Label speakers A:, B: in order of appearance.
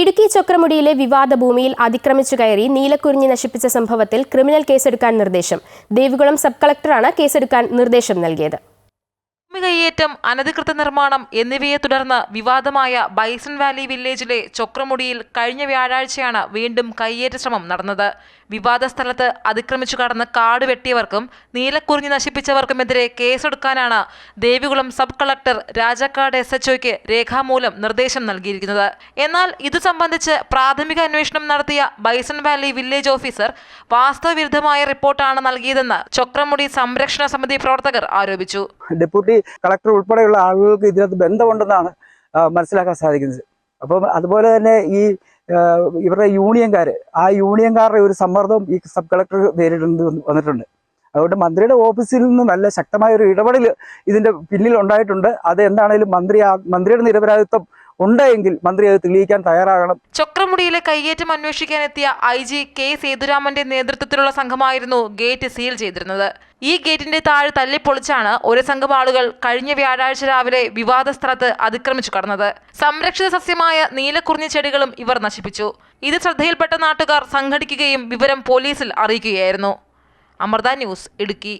A: ഇടുക്കി ചക്രമുടിയിലെ വിവാദ ഭൂമിയിൽ അതിക്രമിച്ചു കയറി നീലക്കുറിഞ്ഞി നശിപ്പിച്ച സംഭവത്തിൽ ക്രിമിനൽ കേസെടുക്കാൻ നിർദ്ദേശം. ദേവികുളം സബ് കളക്ടറാണ് കേസെടുക്കാൻ നിർദ്ദേശം നൽകിയത്.
B: ഭൂമി കയ്യേറ്റം അനധികൃത നിർമ്മാണം എന്നിവയെ തുടർന്ന് വിവാദമായ ബൈസൺ വാലി വില്ലേജിലെ ചൊക്രമുടിയിൽ കഴിഞ്ഞ വ്യാഴാഴ്ചയാണ് വീണ്ടും കയ്യേറ്റ ശ്രമം നടന്നത്. വിവാദ സ്ഥലത്ത് അതിക്രമിച്ചു കടന്ന് കാട് വെട്ടിയവർക്കും നീലക്കുറിഞ്ഞ് നശിപ്പിച്ചവർക്കുമെതിരെ കേസെടുക്കാനാണ് Devikulam sub collector Rajakkad S H രേഖാമൂലം നിർദ്ദേശം നൽകിയിരിക്കുന്നത്. എന്നാൽ ഇത് സംബന്ധിച്ച് പ്രാഥമിക അന്വേഷണം നടത്തിയ ബൈസൺ വാലി വില്ലേജ് ഓഫീസർ വാസ്തവവിരുദ്ധമായ റിപ്പോർട്ടാണ് നൽകിയതെന്ന് ചൊക്രമുടി സംരക്ഷണ സമിതി പ്രവർത്തകർ ആരോപിച്ചു.
C: ഡെപ്യൂട്ടി കളക്ടർ ഉൾപ്പെടെയുള്ള ആളുകൾക്ക് ഇതിനകത്ത് ബന്ധമുണ്ടെന്നാണ് മനസ്സിലാക്കാൻ സാധിക്കുന്നത്. അപ്പം അതുപോലെ തന്നെ ഈ ഇവരുടെ യൂണിയൻകാർ ആ യൂണിയൻകാരുടെ ഒരു സമ്മർദ്ദം ഈ സബ് കളക്ടർ നേരിടുന്നത് വന്നിട്ടുണ്ട്. അതുകൊണ്ട് മന്ത്രിയുടെ ഓഫീസിൽ നിന്ന് നല്ല ശക്തമായ ഒരു ഇടപെടൽ ഇതിന്റെ പിന്നിൽ ഉണ്ടായിട്ടുണ്ട്. അത് എന്താണേലും മന്ത്രി മന്ത്രിയുടെ നിരപരാധിത്വം ഉണ്ടെങ്കിൽ മന്ത്രി അത് തെളിയിക്കാൻ തയ്യാറാകണം.
B: കൈയേറ്റം കയ്യേറ്റം അന്വേഷിക്കാനെത്തിയ ഐ ജി കെ സേതുരാമന്റെ നേതൃത്വത്തിലുള്ള സംഘമായിരുന്നു ഗേറ്റ് സീൽ ചെയ്തിരുന്നത്. ഈ ഗേറ്റിന്റെ താഴെ തല്ലിപ്പൊളിച്ചാണ് ഒരു സംഘം ആളുകൾ കഴിഞ്ഞ വ്യാഴാഴ്ച രാവിലെ വിവാദ സ്ഥലത്ത് അതിക്രമിച്ചു കടന്നത്. സംരക്ഷിത സസ്യമായ നീലക്കുറിഞ്ഞി ചെടികളും ഇവർ നശിപ്പിച്ചു. ഇത് ശ്രദ്ധയിൽപ്പെട്ട നാട്ടുകാർ സംഘടിക്കുകയും വിവരം പോലീസിൽ അറിയിക്കുകയായിരുന്നു. അമൃത ന്യൂസ് ഇടുക്കി.